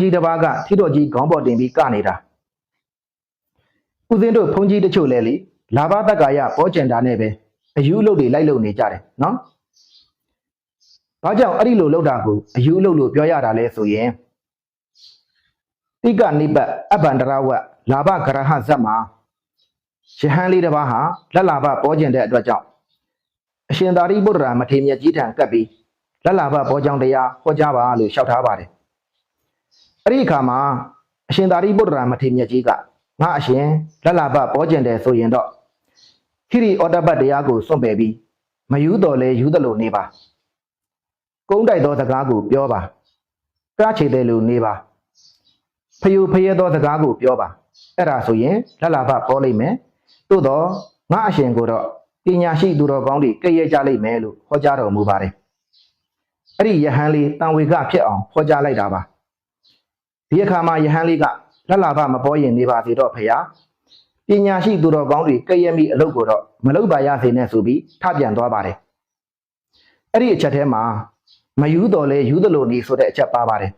ကြီးတစ်ပါးကထီတော်ကြီးခေါင်းပေါ်တင်ပြီးကနေတာဦးစင်းတို့ဘုန်းကြီးတချို့လဲလေလာဘတက္ကာယပေါ်ကျင်တာနဲ့ပဲအယူအလုပ်တွေလိုက်လုပ်နေကြတယ်နော်ဘာကြောင့်အဲ့ဒီလိုလုပ်တာကိုအယူအလုပ်လို့ပြောရတာလဲဆိုရင်တိကနိပတ်အဘန္တရဝတ်လာဘဂရဟဇတ်မှာယဟန်လေးတစ်ပါးဟာလက်လာဘပေါ်ကျင်တဲ့အတွက်ကြောင့်အရှင်သာရိပုတ္တရာမထေရမြတ်ကြီးထံကပ်ပြီးလက်လာဘပေါ်ကြောင်တရားဟောကြားပါလို့လျှောက်ထားပါတယ် အဲ့ဒီအခါမှာအရှင်သာရိပုတ္တရာမထေရမြတ်ကြီးကငါအရှင်လက်လာဘပေါ်ကျင်တယ်ဆိုရင်တော့ခိရိဩတ္တပတ်တရားကိုစွန့်ပယ်ပြီးမယူတော်လဲယူသလိုနေပါကုန်းတိုက်သောစကားကိုပြောပါကားချေတယ်လို့နေပါဖယုဖယဲသောစကားကိုပြောပါအဲ့ဒါဆိုရင်လက်လာဘပေါ်လိမ့်မယ်သို့တော့ငါအရှင်ကိုတော့ပညာရှိသူတော်ကောင်းတွေကဲ့ရဲ့ကြလိမ့်မယ်လို့ဟောကြားတော်မူပါတယ်အဲ့ဒီယဟန်လေးတန်ဝေကဖြစ်အောင်ဟောကြားလိုက်တာပါ ဒီအခါမှာယဟန်လေးကလက်လာဘမပေါ်ရင်နေပါသေးတော့ဖရာပညာရှိသူတော်ကောင်းတွေကဲ့ရဲ့မိအလုပ်ကိုတော့မလုပ်ပါရစေနဲ့ဆိုပြီးထပြန်သွားပါတယ်အဲ့ဒီအချက်ထဲမှာမယူတော်လဲယူသလိုနေဆိုတဲ့အချက်ပါပါတယ်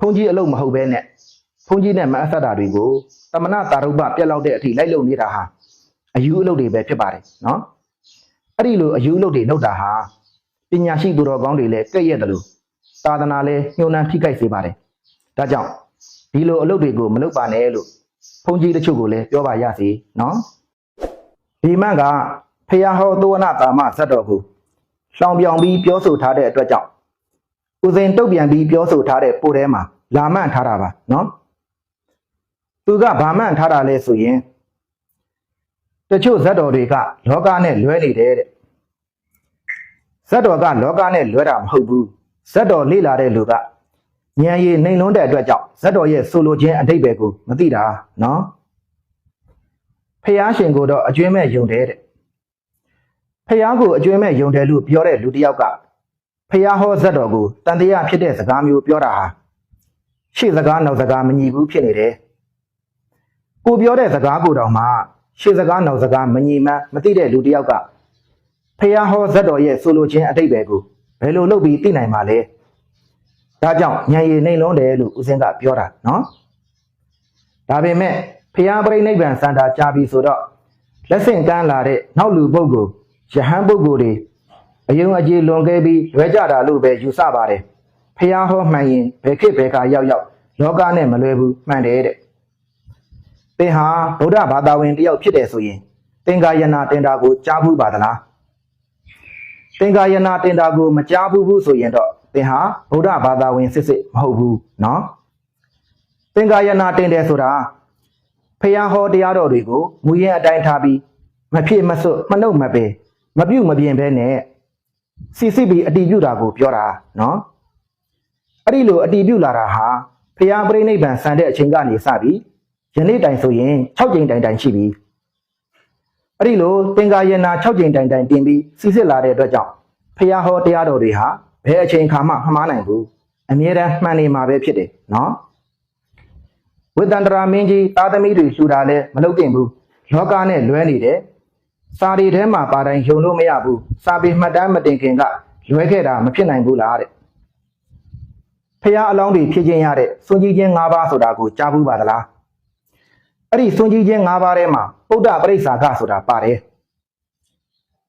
ဘုန်းကြီးအလုပ်မဟုတ်ဘဲနဲ့ဘုန်းကြီးနဲ့မအဆက်တာတွေကိုတမနာတာရုပပြက်လောက်တဲ့အထိလိုက်လုပ်နေတာဟာအယူအလုပ်တွေပဲဖြစ်ပါတယ်နော်အဲ့ဒီလိုအယူအလုပ်တွေလုပ်တာဟာပညာရှိသူတော်ကောင်းတွေလည်းကဲ့ရဲ့တယ်လို့သာသနာလည်းညှိုးနှံဖိကိုက်စေပါတယ် ဒါကြောင့်ဒီလိုအလုပ်တွေကိုမလုပ်ပါနဲ့လို့ဘုန်းကြီးတချို့ကိုလည်းပြောပါရစေနော်ဒီမန့်ကဖះဟောသောဝနာတာမဇတ်တော်ကိုရှောင်ပြောင်ပြီးပြောဆိုထားတဲ့အတွက်ကြောင့်ဦးစင်တုတ်ပြန်ပြီးပြောဆိုထားတဲ့ပို့ထဲမှာလာမန့်ထားတာပါနော်သူကဗာမန့်ထားတာလဲဆိုရင်တချို့ဇတ်တော်တွေကလောကနဲ့လွဲနေတယ်တဲ့ဇတ်တော်ကလောကနဲ့လွဲတာမဟုတ်ဘူးဇတ်တော်လေ့လာတဲ့လူက ဉာဏ်ရည်နှိမ်လွန်းတဲ့အတွက်ကြောင့်ဇတ်တော်ရဲ့ဆိုလိုခြင်းအတိတ်ပဲကိုမသိတာနော်ဖះရှင်ကိုတော့အကျွင်းမဲ့ယုံတယ်တဲ့ဖះကိုအကျွင်းမဲ့ယုံတယ်လို့ပြောတဲ့လူတစ်ယောက်ကဖះဟောဇတ်တော်ကိုတန်တရားဖြစ်တဲ့စကားမျိုးပြောတာဟာရှေ့စကားနောက်စကားမညီဘူးဖြစ်နေတယ်ကိုပြောတဲ့စကားကိုတောင်မှရှေ့စကားနောက်စကားမညီမှန်းမသိတဲ့လူတစ်ယောက်ကဖះဟောဇတ်တော်ရဲ့ဆိုလိုခြင်းအတိတ်ပဲကိုဘယ်လိုလုပ်ပြီးသိနိုင်မှာလဲ ဒါကြောင့်ဉာဏ်ရည်နှိမ်လုံးတယ်လို့ဦးစင်းကပြောတာနော်ဒါပေမဲ့ဖះပရိနိဗ္ဗာန်စန္ဒာကြာပြီဆိုတော့လက်ဆင့်ကမ်းလာတဲ့နောက်လူပုဂ္ဂိုလ်ယဟန်ပုဂ္ဂိုလ်တွေအယုံအကြည်လွန်ခဲ့ပြီးလွဲကြတာလို့ပဲယူဆပါတယ်ဖះဟောမှန်ရင်ဘယ်ခေတ်ဘယ်ခါရောက်ရောက်လောကနဲ့မလွယ်ဘူးမှန်တယ်တဲ့သင်ဟာဗုဒ္ဓဘာသာဝင်တယောက်ဖြစ်တယ်ဆိုရင်သင်္ကာယနာတင်တာကိုကြားဘူးပါသလားသင်္ကာယနာတင်တာကိုမကြားဘူးဘူးဆိုရင်တော့ သင်ဟာဗုဒ္ဓဘာသာဝင်စစ်စစ်မဟုတ်ဘူးเนาะသင်္ကာယနာတင်တယ်ဆိုတာဖျားဟောတရားတော်တွေကိုမူရင်အတိုင်းထားပြီးမဖြစ်မစွတ်မနှုတ်မပေမပြုတ်မပြင်းဘဲနဲ့စီစစ်ပြီးအတီးပြုတာကိုပြောတာเนาะအဲ့ဒီလိုအတီးပြုလာတာဟာဖျားပြိဋိဘံဆန်တဲ့အချိန်ကနေစပြီးယနေ့တိုင်ဆိုရင်6ကြိမ်တိုင်တိုင်ရှိပြီအဲ့ဒီလိုသင်္ကာယနာ6ကြိမ်တိုင်တိုင်တင်ပြီးစီစစ်လာတဲ့အတွက်ကြောင့်ဖျားဟောတရားတော်တွေဟာ ဘယ်အချိန်ခါမှမမှားနိုင်ဘူးအမြဲတမ်းမှန်နေမှာပဲဖြစ်တယ်နော်ဝိတ္တန္တရာမင်းကြီးသားသမီးတွေရှူတာလဲမလုပ်တင်ဘူးလောကနဲ့လွဲနေတယ်စာရီထဲမှာပါတိုင်းယုံလို့မရဘူးစာပေမှတ်တမ်းမတင်ခင်ကလွဲခဲ့တာမဖြစ်နိုင်ဘူးလားတဲ့ဖះအလောင်းတွေဖြစ်ခြင်းရတဲ့စွန့်ကြီးခြင်း၅ပါးဆိုတာကိုကြားဘူးပါသလားအဲ့ဒီစွန့်ကြီးခြင်း၅ပါးထဲမှာပုဒ္ဒပရိစ္ဆာကဆိုတာပါတယ်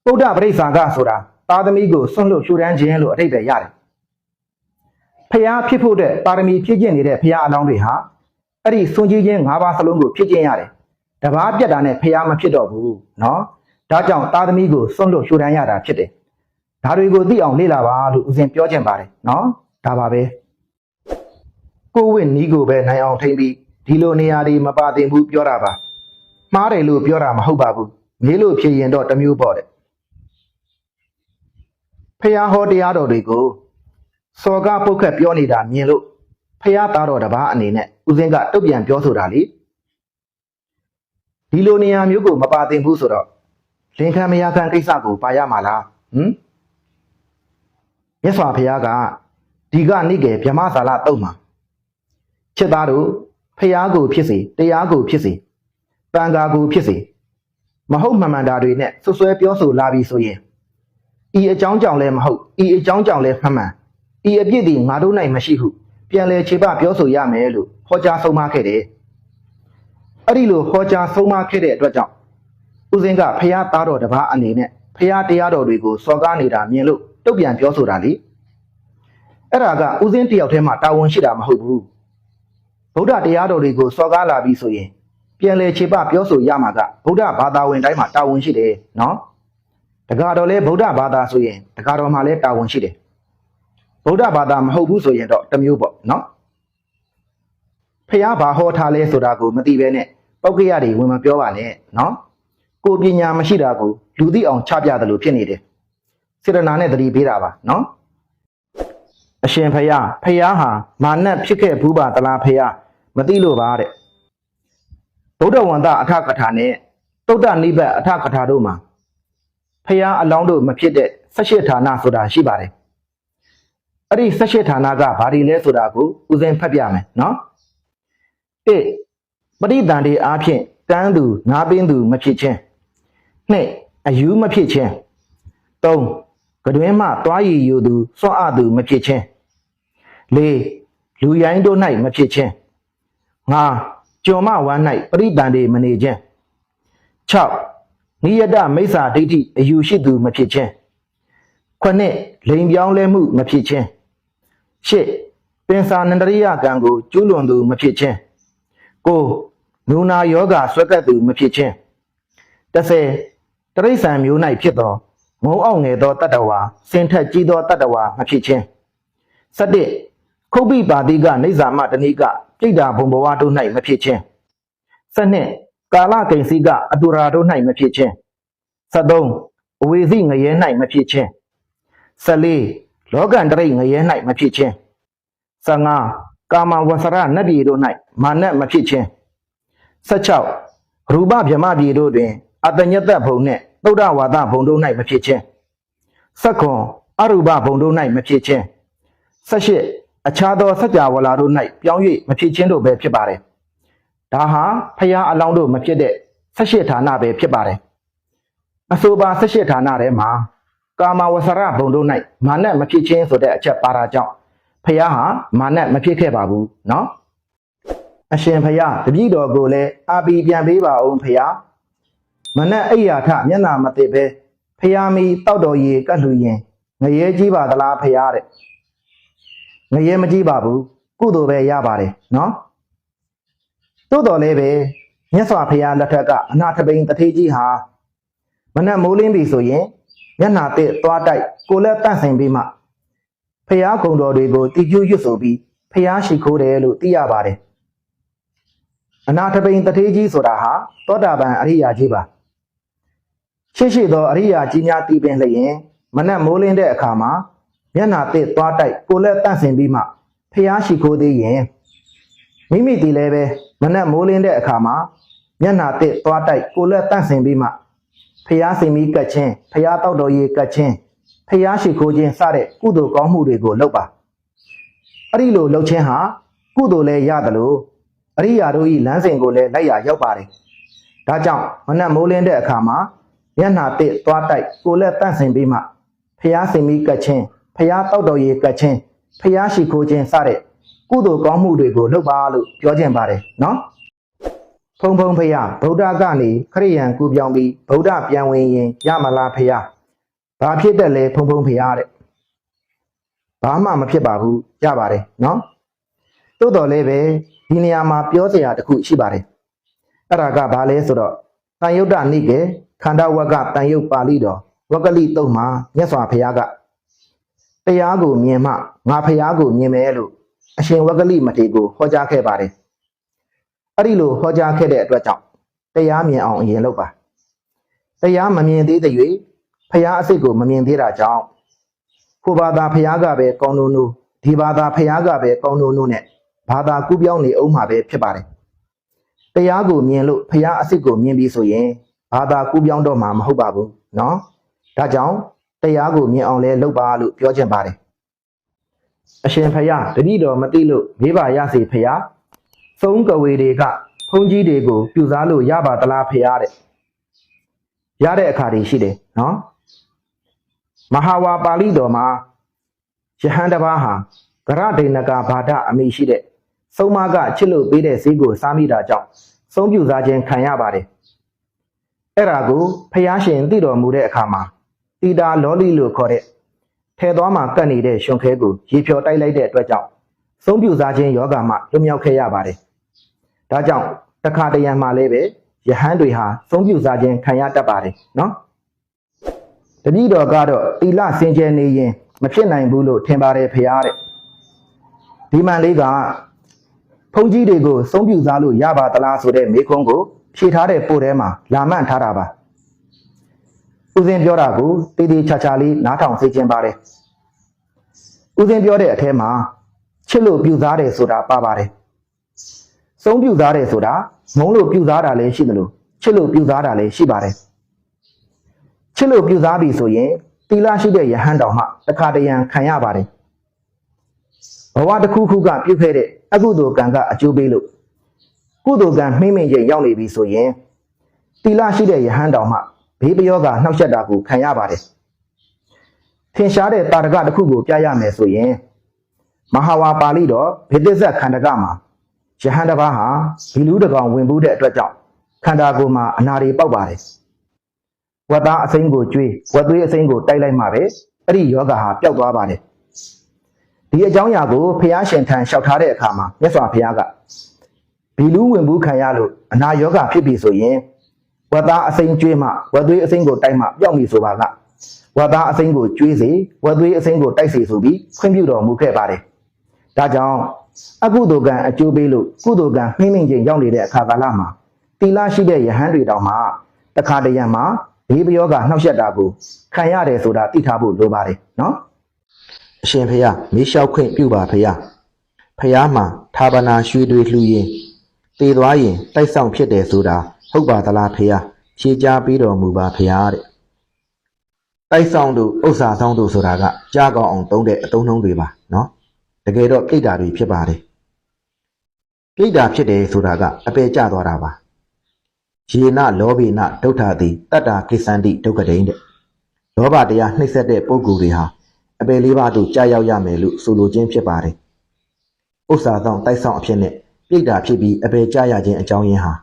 ပုဒ္ဒပရိစ္ဆာကဆိုတာ သားသမီးကိုစွန့်လွတ်လှူဒန်းခြင်းလို့အထိပ္ပယ်ရတယ်။ဖျားဖြစ်ဖို့တဲ့ပါရမီဖြည့်ကျင့်နေတဲ့ဖျားအလောင်းတွေဟာအဲ့ဒီစွန့်ကြီးခြင်း၅ပါးစလုံးကိုဖြည့်ကျင့်ရတယ်။တဘာပြတ်တာနဲ့ဖျားမဖြစ်တော့ဘူးနော်။ဒါကြောင့်သားသမီးကိုစွန့်လွတ်လှူဒန်းရတာဖြစ်တယ်။ဒါတွေကိုသိအောင်လေ့လာပါလို့ဦးဇင်ပြောချင်ပါတယ်နော်။ဒါပါပဲ။ကိုဝင့်နီးကိုပဲနိုင်အောင်ထိမ့်ပြီးဒီလိုနေရာတွေမပါသင့်ဘူးပြောတာပါ။မှားတယ်လို့ပြောတာမဟုတ်ပါဘူး။မေးလို့ဖြေရင်တော့တမျိုးပေါ့တဲ့။ ဖះဟောတရားတော်တွေကိုစော်ကပုတ်ခတ်ပြောနေတာမြင်လို့ဖះသားတော်တစ်ပါးအနေနဲ့ဦးစင်းကတုတ်ပြန်ပြောဆိုတာလေဒီလိုနေရာမျိုးကိုမပါတင်ဘူးဆိုတော့လင်ခံမယားခံကိစ္စကိုပါရမှာလားဟမ်မြတ်စွာဘုရားကဒီကနိကေဗြဟ္မဇာလတုတ်မှာချက်သားတို့ဖះကိုဖြစ်စေတရားကိုဖြစ်စေတန်ခါကိုဖြစ်စေမဟုတ်မှန်မှန်တာတွေနဲ့ဆွဆွဲပြောဆိုလာပြီဆိုရင် ဤအကြောင်းကြောင့်လည်းမဟုတ်ဤအကြောင်းကြောင့်လည်းမှန်မှန်ဤအပြစ်ဒီငါတို့၌မရှိဟုပြန်လဲခြေပပြောဆိုရမယ်လို့ဟောကြားဆုံးမခဲ့တယ်အဲ့ဒီလိုဟောကြားဆုံးမခဲ့တဲ့အတွက်ကြောင့်ဦးစင်းကဖះသားတော်တစ်ပါးအနေနဲ့ဖះတရားတော်တွေကိုစော်ကားနေတာမြင်လို့တုတ်ပြန်ပြောဆိုတာလေအဲ့ဒါကဦးစင်းတယောက်တည်းမှတာဝန်ရှိတာမဟုတ်ဘူးဗုဒ္ဓတရားတော်တွေကိုစော်ကားလာပြီဆိုရင်ပြန်လဲခြေပပြောဆိုရမှာကဗုဒ္ဓဘာသာဝင်တိုင်းမှာတာဝန်ရှိတယ်နော် တက္ကတော်လဲဗုဒ္ဓဘာသာဆိုရင်တက္ကတော်မှာလဲတာဝန်ရှိတယ်ဗုဒ္ဓဘာသာမဟုတ်ဘူးဆိုရင်တော့တစ်မျိုးပေါ့နော်ဖះဘာဟောထားလဲဆိုတာကိုမသိဘဲနဲ့ပောက်ကရတွေဝင်မပြောပါနဲ့နော်ကိုပညာမရှိတာကိုလူသိအောင်ချပြတယ်လို့ဖြစ်နေတယ်စေတနာနဲ့တတိပေးတာပါနော်အရှင်ဖះဖះဟာမာနတ်ဖြစ်ခဲ့ဘူးပါတလားဖះမသိလို့ပါတဲ့ဗုဒ္ဓဝန္တအထကထာနဲ့တုတ်တနိဗ္ဗတ်အထကထာတို့မှာ ဖះအလောင်းတို့မဖြစ်တဲ့၁၈ဌာနဆိုတာရှိပါတယ်အဲ့ဒီ၁၈ဌာနကဘာတွေလဲဆိုတာကိုဦးစင်းဖတ်ပြမယ်နော်၁ပရိသန္တိအားဖြင့်ကမ်းသူနားပင်းသူမဖြစ်ခြင်း၂အယူမဖြစ်ခြင်း၃ကတွင်မှတွားရည်ယူသူစွန့်အပ်သူမဖြစ်ခြင်း၄လူရိုင်းတို့၌မဖြစ်ခြင်း၅ကြော်မဝမ်း၌ပရိသန္တိမနေခြင်း၆ နိယတမိစ္ဆာဒိဋ္ဌိအယူရှိသူမဖြစ်ခြင်းခုနှစ်လိန်ပြောင်းလဲမှုမဖြစ်ခြင်းရှစ်ပင်စာနန္ဒရိယကံကိုကျူးလွန်သူမဖြစ်ခြင်းကိုနူနာယောဂဆွဲကပ်သူမဖြစ်ခြင်းတစ်ဆယ်တရိษံမျိုး၌ဖြစ်သောငုံအောင်ငယ်သောတတ္တဝါစင်ထက်ကြီးသောတတ္တဝါမဖြစ်ခြင်း၁၁ခုတ်ပိပါတိကနေဇာမတဏိကပြိတ္တာဘုံဘဝတို့၌မဖြစ်ခြင်း၁၂ ကာလကိဉ္စီကအတူရာတို့၌မဖြစ်ခြင်း၁၃အဝေစီငရဲ၌မဖြစ်ခြင်း၁၄လောကန္တရိတ်ငရဲ၌မဖြစ်ခြင်း၁၅ကာမဝဆရနတ်ပြည်တို့၌မာနမဖြစ်ခြင်း၁၆ရူပဗြဟ္မပြည်တို့တွင်အတညတ္တဘုံနှင့်သုဒ္ဓဝါဒဘုံတို့၌မဖြစ်ခြင်း၁၇အရူပဘုံတို့၌မဖြစ်ခြင်း၁၈အခြားသောစัจ java လာတို့၌ပြောင်း၍မဖြစ်ခြင်းတို့ပဲဖြစ်ပါတယ် ဒါဟာဖရာအလောင်းတို့မဖြစ်တဲ့၁၈ဌာနပဲဖြစ်ပါတယ်အဆိုပါ၁၈ဌာနထဲမှာကာမဝဆရဘုံတို့၌မာနမဖြစ်ခြင်းဆိုတဲ့အချက်ပါတာကြောင့်ဖရာဟာမာနမဖြစ်ခဲ့ပါဘူးเนาะအရှင်ဖရာတပည့်တော်ကိုလည်းအာပီပြန်ပေးပါအောင်ဖရာမနဲ့အိယာထမျက်နာမသိပဲဖရာမီတောက်တော်ရေကတ်လူရင်ငရဲကြီးပါသလားဖရာတဲ့ငရဲမကြီးပါဘူးကုသိုလ်ပဲရပါတယ်เนาะ သို့တော်လည်းပဲမြတ်စွာဘုရားလက်ထက်ကအနာထပိန်တထေးကြီးဟာမနဲ့မိုးလင်းပြီဆိုရင်မျက်နာတစ်သွားတိုက်ကိုလက်တန့်ဆိုင်ပြီးမှဖះကုံတော်တွေကိုတည်ကျရွတ်ဆိုပြီးဖះရှိခိုးတယ်လို့သိရပါတယ်အနာထပိန်တထေးကြီးဆိုတာဟာသောတာပန်အရိယာကြီးပါရှိရှိသောအရိယာကြီးများတည်ပင်လျင်မနဲ့မိုးလင်းတဲ့အခါမှာမျက်နာတစ်သွားတိုက်ကိုလက်တန့်ဆင်ပြီးမှဖះရှိခိုးသေးရင် မိမိဒီလည်းပဲမနဲ့မိုးလင်းတဲ့အခါမှာမျက်နာတစ်သွားတိုက်ကိုလက်တန့်ဆင်ပြီးမှဖះစင်မီကတ်ချင်းဖះတောက်တော်ရေကတ်ချင်းဖះရှိခိုးခြင်းစတဲ့ကုသိုလ်ကောင်းမှုတွေကိုလုပ်ပါအဲ့ဒီလိုလုပ်ခြင်းဟာကုသိုလ်လည်းရတယ်လို့အရိယာတို့ဤလမ်းစဉ်ကိုလည်းလိုက်ရရောက်ပါတယ်ဒါကြောင့်မနက်မိုးလင်းတဲ့အခါမှာမျက်နှာတစ်သွားတိုက်ကိုလက်တန့်စင်ပြီးမှဖះစင်မီကတ်ချင်းဖះတောက်တော်ရေကတ်ချင်းဖះရှိခိုးခြင်းစတဲ့ ကုသိုလ်ကောင်းမှုတွေကိုလုပ်ပါလို့ပြောခြင်းပါတယ်နော်ဖုံဖုံဖះဗုဒ္ဓကနေခရိယန်ကူပြောင်းပြီးဗုဒ္ဓပြန်ဝင်ရင်ရမလားဖះဘာဖြစ်တယ်လဲဖုံဖုံဖះတဲ့ဘာမှမဖြစ်ပါဘူးရပါတယ်နော်တိုးတော်လည်းပဲဒီနေရာမှာပြောစရာတစ်ခုရှိပါတယ်အဲ့ဒါကဘာလဲဆိုတော့တန်ယုတ်တနိကေခန္ဓာဝကတန်ယုတ်ပါဠိတော်ဝကလိတုံမှာမြတ်စွာဘုရားကတရားကိုမြင်မှငါဘုရားကိုမြင်မယ်လို့ အရှင်ဝကလိမထေရကိုဟောကြားခဲ့ပါတယ်အဲ့ဒီလိုဟောကြားခဲ့တဲ့အတွက်ကြောင့်တရားမြင်အောင်အရင်လုပ်ပါတရားမမြင်သေးတဲ့၍ဖះအစိတ်ကိုမမြင်သေးတာကြောင့်ဟိုဘာသာဖះကပဲကောင်းနိုးနိုးဒီဘာသာဖះကပဲကောင်းနိုးနိုးနဲ့ဘာသာကူးပြောင်းနေအောင်မှာပဲဖြစ်ပါတယ်တရားကိုမြင်လို့ဖះအစိတ်ကိုမြင်ပြီဆိုရင်ဘာသာကူးပြောင်းတော့မှာမဟုတ်ပါဘူးเนาะဒါကြောင့်တရားကိုမြင်အောင်လဲလုပ်ပါလို့ပြောချင်ပါတယ် အရှင်ဖះတတိတော်မသိလို့မေးပါရစေဖះသုံးကဝေတွေကဘုန်းကြီးတွေကို ပြူစားလို့ရပါသလားဖះတဲ့ရတဲ့အခါတွေရှိတယ်နော်မဟာဝါပါဠိတော်မှာယဟန်တစ်ပါးဟာကရဒိဏကဘာဒအမိရှိတဲ့ဆုံးမကချစ်လို့ပေးတဲ့ဈေးကိုစားမိတာကြောင့်ဆုံးပြစားခြင်းခံရပါတယ်အဲ့ဒါကိုဖျားရှင်သိတော်မူတဲ့အခါမှာတီတာလောလီလို့ခေါ်တဲ့ ထဲသွားမှာကတ်နေတဲ့ရှင်ခဲကိုရေဖြော်တိုက်လိုက်တဲ့အတွက်ကြောင့်ဆုံးပြစားခြင်းယောဂမှလွတ်မြောက်ခဲ့ရပါတယ်ဒါကြောင့်တခါတရံမှလည်းပဲယဟန်တွေဟာဆုံးပြစားခြင်းခံရတတ်ပါတယ်နော်တတိတော်ကတော့တီလစင်ကြယ်နေရင်မဖြစ်နိုင်ဘူးလို့ထင်ပါတယ်ဖရားတဲ့ဒီမှန်လေးကဖုန်ကြီးတွေကိုစုံပြူစားလို့ရပါသလားဆိုတဲ့မေခွန်းကိုဖြေထားတဲ့ပို့ထဲမှာလာမှန်ထားတာပါ ဦးစင်းပြောတာကိုတည်တည်ချာချာလေးနားထောင်စေချင်ပါတယ်ဦးစင်းပြောတဲ့အထဲမှာချစ်လို့ပြူစားတယ်ဆိုတာပါပါတယ်စုံပြူစားတယ်ဆိုတာမုန်းလို့ပြူစားတာလည်းရှိတယ်လို့ချစ်လို့ပြူစားတာလည်းရှိပါတယ်ချစ်လို့ပြုစားပြီဆိုရင်တီလာရှိတဲ့ယဟန်တော်မှတခါတရံခံရပါတယ်ဘဝတစ်ခုခုကပြုခဲ့တဲ့အကုသိုလ်ကံကအကျိုးပေးလို့ကုသိုလ်ကံမှိမ့်မိန်ချိန်ရောက်နေပြီဆိုရင်တီလာရှိတဲ့ယဟန်တော်မှ ဘေးပယောကနှောက်ယှက်တာကိုခံရပါတယ်ထင်ရှားတဲ့တာရကတစ်ခုကိုပြရမယ်ဆိုရင်မဟာဝါပါဠိတော်ဘေဒိဇက်ခန္ဓကမှာယဟန်တစ်ပါးဟာဘီလူတစ်ကောင်ဝင်ဘူးတဲ့အတွက်ကြောင့်ခန္ဓာကိုယ်မှာအနာတွေပေါက်ပါတယ်ဝတ်သားအစိမ်းကိုကျွေးဝတ်သွေးအစိမ်းကိုတိုက်လိုက်မှပဲအဲ့ဒီယောဂဟာပျောက်သွားပါတယ်ဒီအကြောင်းအရာကိုဖះရှင်ထံလျှောက်ထားတဲ့အခါမှာမြတ်စွာဘုရားကဘီလူဝင်ဘူးခံရလို့အနာယောဂဖြစ်ပြီဆိုရင် ဝတ်သားအစိမ်းကျွေးမှဝတ်သွေးအစိမ်းကိုတိုက်မှပျောက်ပြီဆိုပါကဝတ်သားအစိမ်းကိုကျွေးစေဝတ်သွေးအစိမ်းကိုတိုက်စေဆိုပြီးခွင့်ပြုတော်မူခဲ့ပါတယ်ဒါကြောင့်အကုသိုလ်ကံအကျိုးပေးလို့ကုသိုလ်ကံနှိမ့်နှိမ့်ချင်းရောက်နေတဲ့အခါကာလမှာတီလာရှိတဲ့ယဟန်တွေတောင်မှတခါတရံမှာဘေးပယောကနှောက်ယှက်တာကိုခံရတယ်ဆိုတာသိထားဖို့လိုပါတယ်နော်အရှင်ဖះမေးလျှောက်ခွင့်ပြုပါဖះဖះမှာဌာပနာရွှေတွေလှူရင်တည်သွားရင်တိုက်ဆောင်ဖြစ်တယ်ဆိုတာ ဟုတ်ပါသလားဖះဖြေကြားပြီးတော်မူပါဖះတဲ့တိုက်ဆောင်တို့ဥစ္စာဆောင်တို့ဆိုတာကကြားကောင်းအောင်သုံးတဲ့အသုံးနှုန်းတွေပါနော်တကယ်တော့ပြိတ္တာတွေဖြစ်ပါတယ်ပြိတ္တာဖြစ်တယ်ဆိုတာကအပေကျသွားတာပါယေနလောဘိနဒုဋ္ဌာတိတတ္တာကိစ္ဆန္တိဒုက္ခဒိန်တဲ့လောဘတရားနှိမ့်ဆက်တဲ့ပုဂ္ဂိုလ်တွေဟာအပယ်လေးပါးတို့ကြာရောက်ရမယ်လို့ဆိုလိုခြင်းဖြစ်ပါတယ်။ဥစ္စာဆောင်တိုက်ဆောင်အဖြစ်နဲ့ပြိတ္တာဖြစ်ပြီးအပယ်ကြာရခြင်းအကြောင်းရင်းဟာ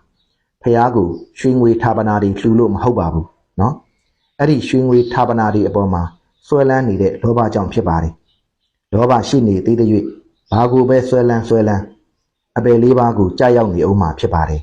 ဖះကိုရွှေငွေဌာပနာတွေလှူလို့မဟုတ်ပါဘူးနော်။အဲ့ဒီရွှေငွေဌာပနာတွေအပေါ်မှာဆွဲလန်းနေတဲ့လောဘကြောင့်ဖြစ်ပါတယ်။လောဘရှိနေသေးတဲ့၍ဘာကိုပဲဆွဲလန်းဆွဲလန်းအပယ်လေးပါးကိုကြာရောက်နေအောင်မှာဖြစ်ပါတယ်